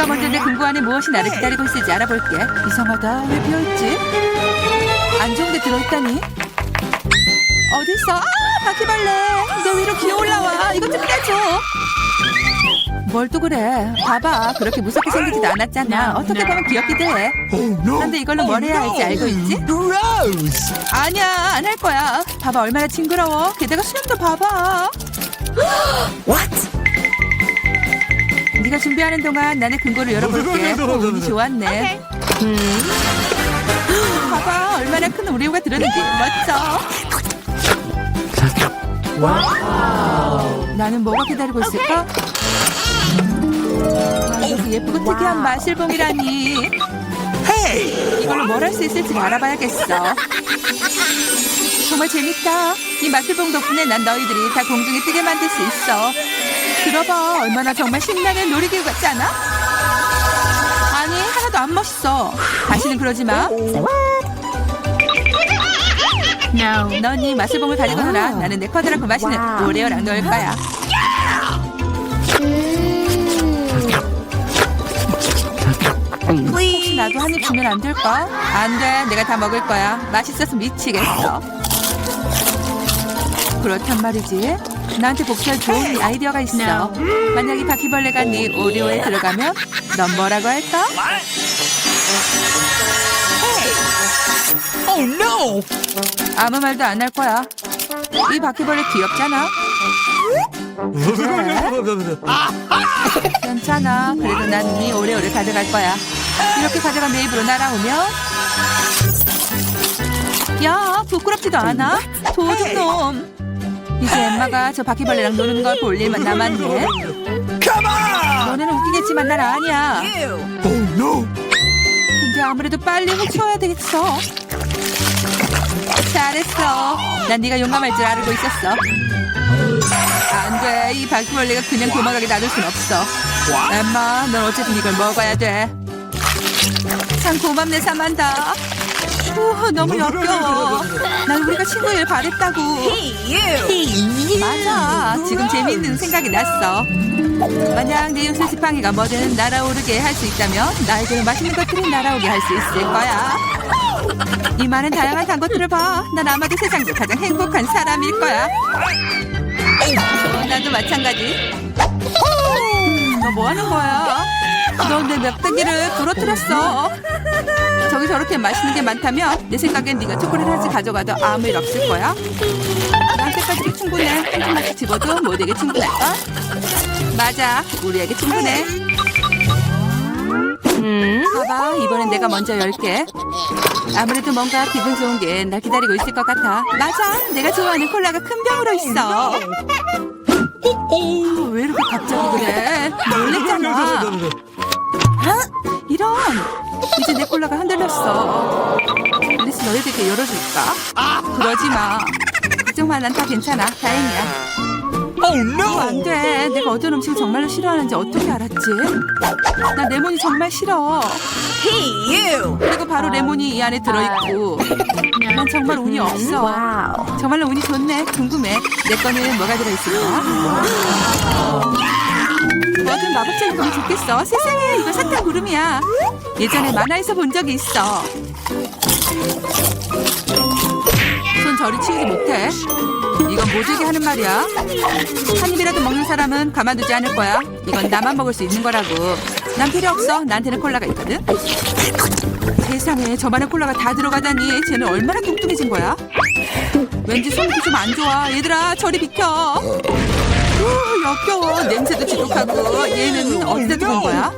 내가 먼저 내 금고 안에 무엇이 나를 기다리고 있을지 알아볼게. 이상하다. 왜 비어있지? 안 좋은 데 들어있다니? 어딨어? 아, 바퀴벌레. 내 위로 기어 올라와. 이것 좀 떼줘. 뭘 또 그래? 봐봐. 그렇게 무섭게 생기지도 않았잖아. 어떻게 보면 귀엽기도 해. 그런데 이걸로 뭘 해야 할지 알고 있지? Gross! 아니야, 안 할 거야. 봐봐, 얼마나 징그러워. 게다가 수염도 봐봐. What? 네가 준비하는 동안 나는 금고를 열어볼게. 어, 운이 좋았네. 봐봐, 얼마나 큰 오리오가 들었는지 멋져. 나는 뭐가 기다리고 있을까? 아, 이렇게 예쁘고 특이한 마실 봉이라니. Hey! 이걸로 뭘 할 수 있을지 알아봐야겠어. 정말 재밌다. 이 마술봉 덕분에 난 너희들이 다 공중에 뜨게 만들 수 있어. 들어봐. 얼마나 정말 신나는 놀이기구 같지 않아? 아니, 하나도 안 멋있어. 다시는 그러지 마. No. 넌이 마술봉을 가지고 놀아. 나는 내 커다랗고 맛있는. 오레오랑 놀 거야. 혹시 나도 한 입 주면 안 될까? 안 돼. 내가 다 먹을 거야. 맛있어서 미치겠어. 그렇단 말이지. 나한테 복수할 좋은 아이디어가 있어. 만약 이 바퀴벌레가 네 오리오에 들어가면 넌 뭐라고 할까? Oh no! 아무 말도 안 할 거야. 이 바퀴벌레 귀엽잖아. 괜찮아. 그래도 난 네 오레오를 가져갈 거야. 이렇게 가져간 내 입으로 날아오면 야 부끄럽지도 않아? 도둑놈. 이제 엠마가 저 바퀴벌레랑 노는 걸 볼 일만 남았네. 너네는 웃기겠지만 난 아니야. Oh! 근데 아무래도 빨리 훔쳐야 되겠어. 잘했어. 난 네가 용감할 줄 알고 있었어. 안 돼. 이 바퀴벌레가 그냥 도망가게 놔둘 순 없어. 엠마, 넌 어쨌든 이걸 먹어야 돼. 참 고맙네, 사만다. 우, 너무 역겨워. 난 우리가 친구일 바랬다고. 맞아. 지금 재미있는 생각이 났어. 만약 내 요새 지팡이가 뭐든 날아오르게 할 수 있다면 나에게는 맛있는 것들이 날아오게 할 수 있을 거야. 이 많은 다양한 단 것들을 봐. 난 아마도 세상에서 가장 행복한 사람일 거야. 어, 나도 마찬가지. 너 뭐 하는 거야? 너내 납작이를 부러뜨렸어. 저기 저렇게 맛있는 게 많다면 내 생각엔 네가 초콜릿 하나씩 가져가도 아무 일 없을 거야. 나한테까지 충분해. 한 조금씩 집어도 모두에게 충분할까? 맞아. 우리에게 충분해. 봐봐. 이번엔 내가 먼저 열게. 아무래도 뭔가 기분 좋은 게 날 기다리고 있을 것 같아. 맞아. 내가 좋아하는 콜라가 큰 병으로 있어. 오, 왜 이렇게 갑자기 그래? 놀랬잖아. 이런. 이제 내 콜라가 흔들렸어. 앨리스 너희들께 열어줄까? 그러지 마. 걱정만 난다 괜찮아. 다행이야. Oh 안 no! 돼. 내가 어떤 음식을 정말로 싫어하는지 어떻게 알았지? 나 레몬이 정말 싫어. 그리고 바로 레몬이 이 안에 들어있고. 난 정말 운이 없어. 정말로 운이 좋네. 궁금해. 내 거는 뭐가 들어있을까? 뭐든 마법적인 거면 좋겠어. 세상에, 이거 사탕 구름이야. 예전에 만화에서 본 적이 있어. 손 저리 치우지 못해. 이건 모두에게 하는 말이야. 한 입이라도 먹는 사람은 가만두지 않을 거야. 이건 나만 먹을 수 있는 거라고. 난 필요 없어. 나한테는 콜라가 있거든. 세상에 저 많은 콜라가 다 들어가다니 쟤는 얼마나 뚱뚱해진 거야? 왠지 손이 좀 안 좋아. 얘들아 저리 비켜. 우, 역겨워. 냄새도 지독하고 얘는 어디다 두은 거야?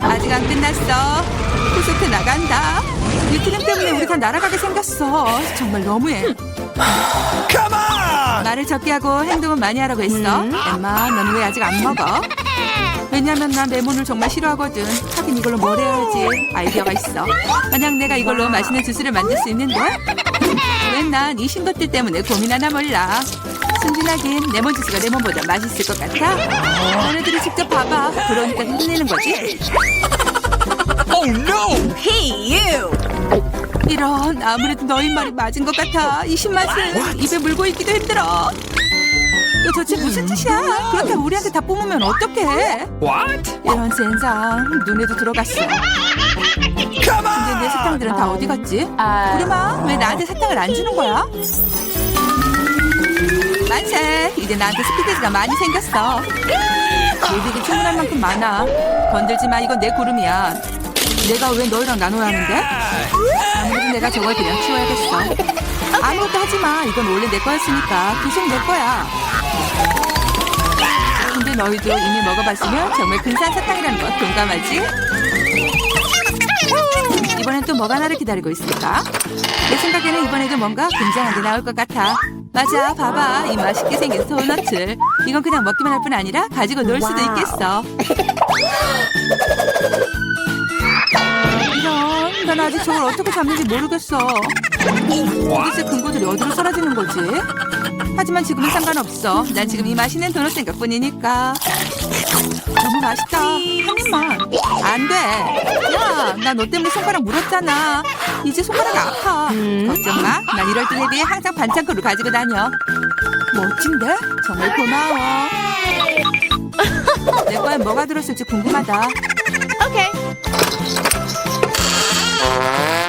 아직 안 끝났어. 콘서트 나간다. 이 트램 때문에 우리 다 날아가게 생겼어. 정말 너무해. On! 말을 적게 하고 행동은 많이 하라고 했어. 엠마, 너는 왜 아직 안 먹어? 왜냐면 난 레몬을 정말 싫어하거든. 하긴 이걸로 뭘 해야 하지? 아이디어가 있어. 만약 내가 이걸로 맛있는 주스를 만들 수 있는데? 왜난이 신것들 때문에 고민하나 몰라. 순진하긴 레몬 주스가 레몬보다 맛있을 것 같아. 너네들이 직접 봐봐. 그러니까 힘내는 거지. Oh no! 이런 아무래도 너희 말이 맞은 것 같아. 이 신맛은 입에 물고 있기도 힘들어. 너 도대체 무슨 짓이야? 그렇다고 우리한테 다 뿜으면 어떡해? What? 이런 젠장 눈에도 들어갔어. Come 근데 내 on! 사탕들은 다 어디 갔지? 우리마 왜 나한테 사탕을 안 주는 거야? 만세! 이제 나한테 스피드가 많이 생겼어. 예비기 충분할 만큼 많아. 건들지 마, 이건 내 구름이야. 내가 왜 너희랑 나눠야 하는데? 아무래도 내가 저걸 그냥 치워야겠어. 아무것도 하지 마. 이건 원래 내 거였으니까 계속 내 거야. 근데 너희도 이미 먹어봤으면 정말 근사한 사탕이라는 것 동감하지? 이번엔 또 뭐가 나를 기다리고 있을까? 내 생각에는 이번에도 뭔가 굉장한 게 나올 것 같아. 맞아, 봐봐. 이 맛있게 생긴 도넛을. 이건 그냥 먹기만 할 뿐 아니라 가지고 놀 수도 있겠어. 이런, 난 아직 저걸 어떻게 잡는지 모르겠어. 도대체 근거들이 어디로 쏟아지는 거지? 하지만 지금은 상관없어. 난 지금 이 맛있는 도넛 생각 뿐이니까. 너무 맛있다. 한 입만. 안 돼. 야, 나 너 때문에 손가락 물었잖아. 이제 손가락이 아파. 걱정 마. 난 이럴 때 대비해 항상 반창고를 가지고 다녀. 멋진데? 정말 고마워. 내 거에 뭐가 들었을지 궁금하다. okay. 이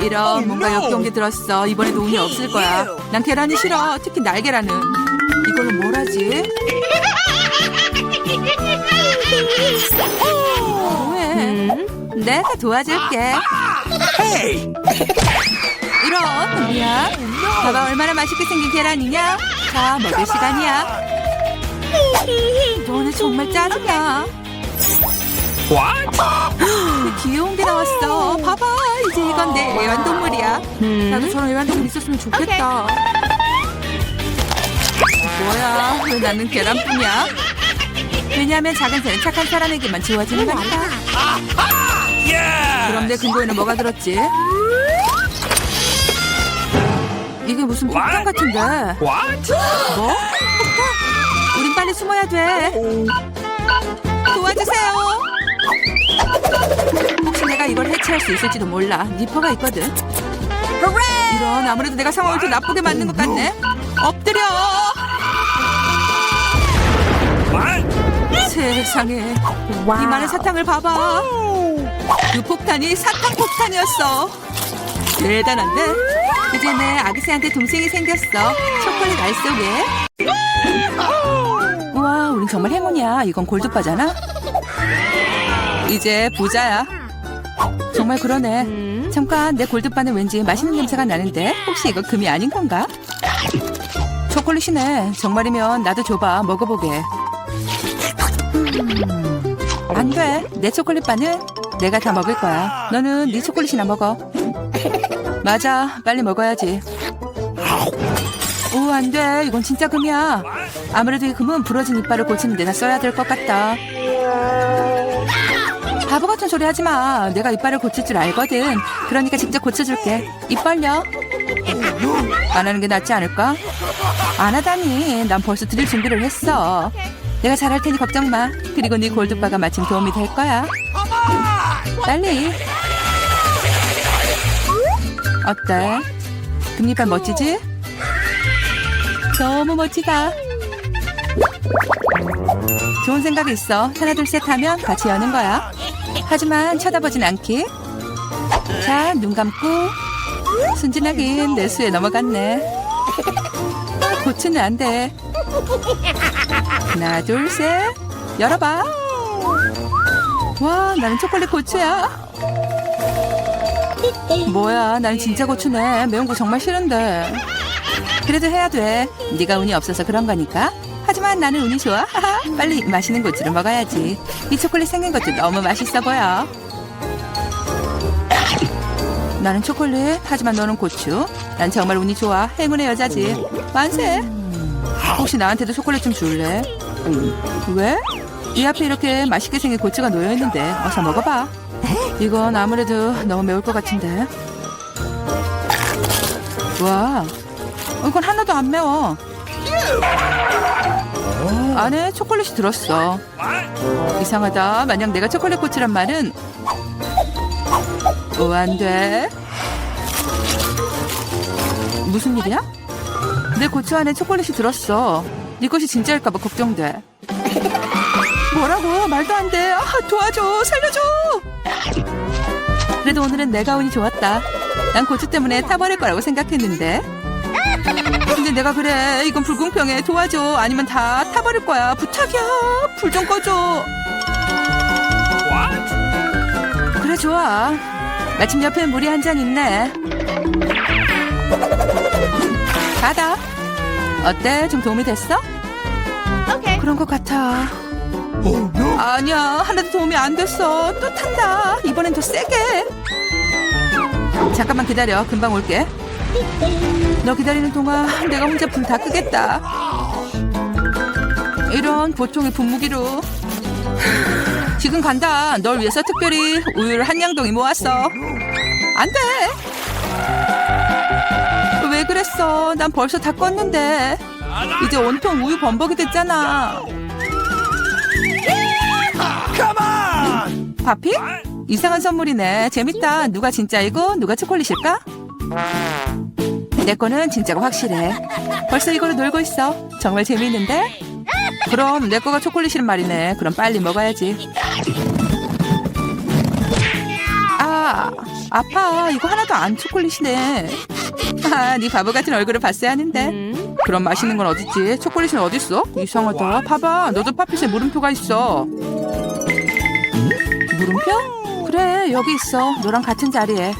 런 뭔가 역겨운 게 들었어. 이번에도 운이 없을 거야. 난 계란이 싫어. 특히 날계란은. 이걸로 뭘 하지? 뭐해? 내가 도와줄게. 이런 뭐야? 봐봐 얼마나 맛있게 생긴 계란이냐? 자 먹을 시간이야. 너네 정말 짜증나. What? 귀여운 게 나왔어. 봐봐 이제 이건 내 애완동물이야. 나도 저런 애완동물 있었으면 좋겠다. 뭐야 왜 나는 계란뿐이야? 왜냐하면 작은 새는 착한 사람에게만 주어지는 거니까. 그럼 내 근거에는 뭐가 들었지? 이게 무슨 폭탄 같은데? What? 뭐? 폭탄? 우린 빨리 숨어야 돼. 도와주세요. 혹시 내가 이걸 해체할 수 있을지도 몰라. 니퍼가 있거든. 이런 아무래도 내가 상황을 더 나쁘게 만든 것 같네. 엎드려. 세상에 이 많은 사탕을 봐봐. 그 폭탄이 사탕 폭탄이었어. 대단한데? 이제 내 아기새한테 동생이 생겼어. 초콜릿 알 속에. 우와, 우린 정말 행운이야. 이건 골드바잖아. 이제 부자야. 정말 그러네. 잠깐 내 골드바는 왠지 맛있는 냄새가 나는데 혹시 이거 금이 아닌 건가? 초콜릿이네. 정말이면 나도 줘봐. 먹어보게. 음, 안 돼. 내 초콜릿바는 내가 다 먹을 거야. 너는 네 초콜릿이나 먹어. 맞아. 빨리 먹어야지. 오, 안 돼. 이건 진짜 금이야. 아무래도 이 금은 부러진 이빨을 고치는 데다 써야 될 것 같다. 같은 소리 하지 마. 내가 이빨을 고칠 줄 알거든. 그러니까 직접 고쳐줄게. 입 벌려. 안 하는 게 낫지 않을까? 안 하다니. 난 벌써 드릴 준비를 했어. 내가 잘할 테니 걱정 마. 그리고 네 골드바가 마침 도움이 될 거야. 빨리. 어때? 금리빨 멋지지? 너무 멋지다. 좋은 생각이 있어. 하나 둘 셋 하면 같이 여는 거야. 하지만 쳐다보진 않기. 자, 눈 감고. 순진하긴 내 수에 넘어갔네. 고추는 안 돼. 하나, 둘, 셋. 열어봐. 와, 나는 초콜릿 고추야. 뭐야, 난 진짜 고추네. 매운 거 정말 싫은데. 그래도 해야 돼. 네가 운이 없어서 그런 거니까. 하지만 나는 운이 좋아. 빨리 맛있는 고추를 먹어야지. 이 초콜릿 생긴 것도 너무 맛있어 보여. 나는 초콜릿, 하지만 너는 고추. 난 정말 운이 좋아. 행운의 여자지. 만세. 혹시 나한테도 초콜릿 좀 줄래? 왜? 이 앞에 이렇게 맛있게 생긴 고추가 놓여 있는데 어서 먹어봐. 이건 아무래도 너무 매울 것 같은데. 와, 어, 이건 하나도 안 매워. 안에 초콜릿이 들었어. 이상하다. 만약 내가 초콜릿 고추란 말은 오, 안 돼. 무슨 일이야? 내 고추 안에 초콜릿이 들었어. 네 것이 진짜일까봐 걱정돼. 뭐라고? 말도 안 돼. 아, 도와줘. 살려줘. 그래도 오늘은 내가 운이 좋았다. 난 고추 때문에 타버릴 거라고 생각했는데. 근데 내가 그래. 이건 불공평해. 도와줘. 아니면 다 타버릴 거야. 부탁이야. 불 좀 꺼줘. What? 그래 좋아. 마침 옆에 물이 한 잔 있네. 받아. 어때? 좀 도움이 됐어? Okay. 그런 것 같아. Oh no! 아니야 하나도 도움이 안 됐어. 또 탄다. 이번엔 더 세게. 잠깐만 기다려. 금방 올게. 너 기다리는 동안 내가 혼자 불 다 끄겠다. 이런 보통의 분무기로. 지금 간다. 널 위해서 특별히 우유를 한 양동이 모았어. 안 돼. 왜 그랬어? 난 벌써 다 껐는데. 이제 온통 우유 범벅이 됐잖아. Come on! 파피? 이상한 선물이네. 재밌다. 누가 진짜이고 누가 초콜릿일까? 내 거는 진짜가 확실해. 벌써 이걸로 놀고 있어. 정말 재밌는데? 그럼 내 거가 초콜릿이란 말이네. 그럼 빨리 먹어야지. 아, 아파. 이거 하나도 안 초콜릿이네. 아, 네 바보 같은 얼굴을 봤어야 하는데. 그럼 맛있는 건 어딨지? 초콜릿은 어딨어? 이상하다. 봐봐. 너도 팥빛에 물음표가 있어. 물음표? 그래 여기 있어 너랑 같은 자리에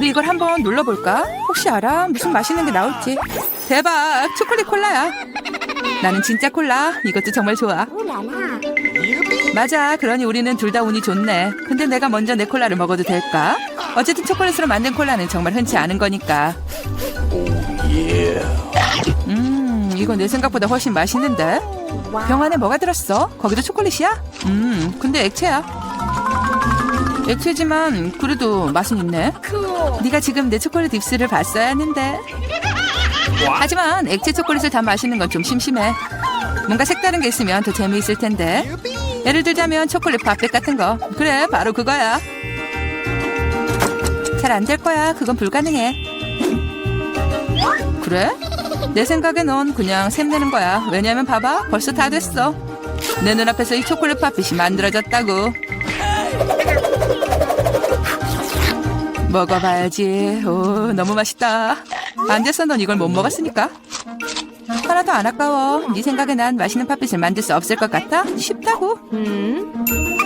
우리 이걸 한번 눌러볼까? 혹시 알아? 무슨 맛있는 게 나올지 대박 초콜릿 콜라야 나는 진짜 콜라 이것도 정말 좋아 맞아 그러니 우리는 둘 다 운이 좋네 근데 내가 먼저 내 콜라를 먹어도 될까? 어쨌든 초콜릿으로 만든 콜라는 정말 흔치 않은 거니까. 음 이거 내 생각보다 훨씬 맛있는데 병 안에 뭐가 들었어? 거기도 초콜릿이야? 음, 근데 액체야. 액체지만 그래도 맛은 있네. 네가 지금 내 초콜릿 입술을 봤어야 했는데. 하지만 액체 초콜릿을 다 마시는 건 좀 심심해. 뭔가 색다른 게 있으면 더 재미있을 텐데. 예를 들자면 초콜릿 밥백 같은 거. 그래, 바로 그거야. 잘 안 될 거야. 그건 불가능해. 그래? 내 생각에 넌 그냥 샘내는 거야. 왜냐면 봐봐. 벌써 다 됐어. 내 눈앞에서 이 초콜릿 팥빛이 만들어졌다고. 먹어봐야지. 오, 너무 맛있다. 안 됐어. 넌 이걸 못 먹었으니까. 하나도 안 아까워. 네 생각에 난 맛있는 팥빛을 만들 수 없을 것 같아? 쉽다고.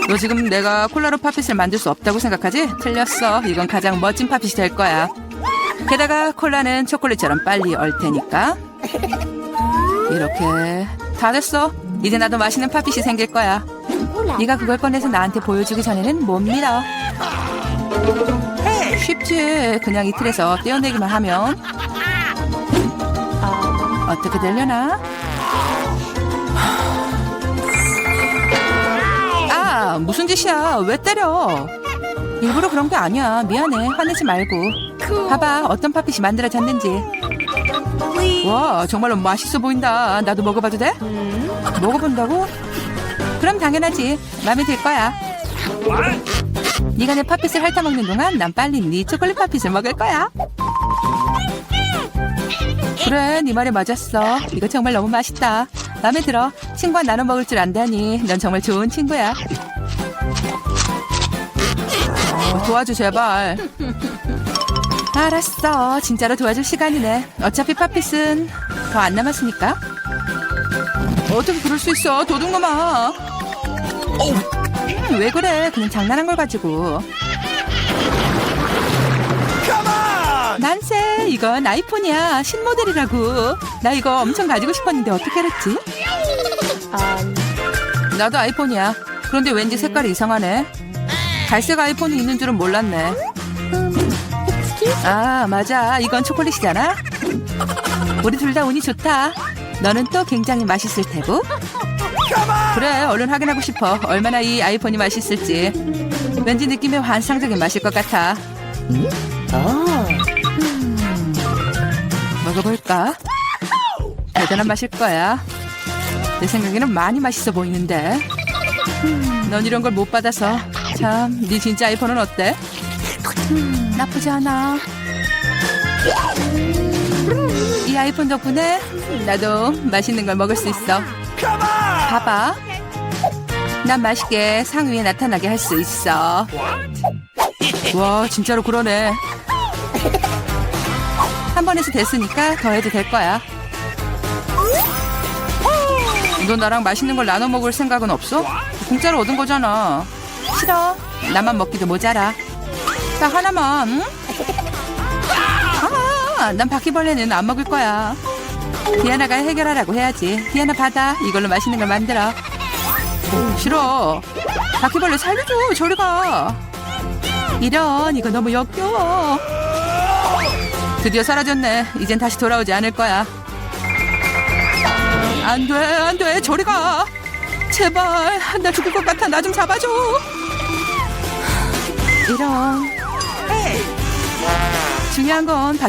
너 지금 내가 콜라로 팥빛을 만들 수 없다고 생각하지? 틀렸어. 이건 가장 멋진 팥빛이 될 거야. 게다가 콜라는 초콜릿처럼 빨리 얼 테니까. 이렇게 다 됐어. 이제 나도 맛있는 팥빛이 생길 거야. 네가 그걸 꺼내서 나한테 보여주기 전에는 못 믿어. 쉽지. 그냥 이 틀에서 떼어내기만 하면. 어떻게 되려나? 아, 무슨 짓이야? 왜 때려? 일부러 그런 게 아니야. 미안해. 화내지 말고. 봐봐, 어떤 팥빛이 만들어졌는지. 와, 정말로 맛있어 보인다. 나도 먹어봐도 돼? 먹어본다고? 그럼 당연하지. 마음에 들 거야. What? 네가 내 팥빛을 핥아먹는 동안 난 빨리 네 초콜릿 팥빛을 먹을 거야. 그래, 네 말이 맞았어. 이거 정말 너무 맛있다. 마음에 들어. 친구와 나눠 먹을 줄 안다니. 넌 정말 좋은 친구야. 어, 도와줘, 제발. 알았어. 진짜로 도와줄 시간이네. 어차피 팥빛은 더 안 남았으니까. 어떻게 그럴 수 있어? 도둑놈아. 음, 왜 그래? 그냥 장난한 걸 가지고. Come on! 난세, 이건 아이폰이야. 신모델이라고. 나 이거 엄청 가지고 싶었는데 어떻게 알았지? 나도 아이폰이야. 그런데 왠지 색깔이 이상하네. 갈색 아이폰이 있는 줄은 몰랐네. 아, 맞아. 이건 초콜릿이잖아. 우리 둘 다 운이 좋다. 너는 또 굉장히 맛있을 테고. 그래, 얼른 확인하고 싶어. 얼마나 이 아이폰이 맛있을지. 왠지 느낌이 환상적인 맛일 것 같아. 음, 먹어볼까? 대단한 맛일 거야. 내 생각에는 많이 맛있어 보이는데. 음, 넌 이런 걸 못 받아서. 참, 네 진짜 아이폰은 어때? 음, 나쁘지 않아. 이 아이폰 덕분에 나도 맛있는 걸 먹을 수 있어. 봐봐. 난 맛있게 상 위에 나타나게 할 수 있어. 와, 진짜로 그러네. 한 번에서 됐으니까 더 해도 될 거야. 너 나랑 맛있는 걸 나눠 먹을 생각은 없어? 공짜로 얻은 거잖아. 싫어. 나만 먹기도 모자라. 딱 하나만, 응? 아, 난 바퀴벌레는 안 먹을 거야. 디아나가 해결하라고 해야지. 디아나 받아. 이걸로 맛있는 걸 만들어. 싫어. 바퀴벌레 살려줘. 저리 가. 이런 이거 너무 역겨워. 드디어 사라졌네. 이젠 다시 돌아오지 않을 거야. 안 돼, 안 돼. 저리 가. 제발. 나 죽을 것 같아. 나 좀 잡아줘. 이런. 중요한 건 바,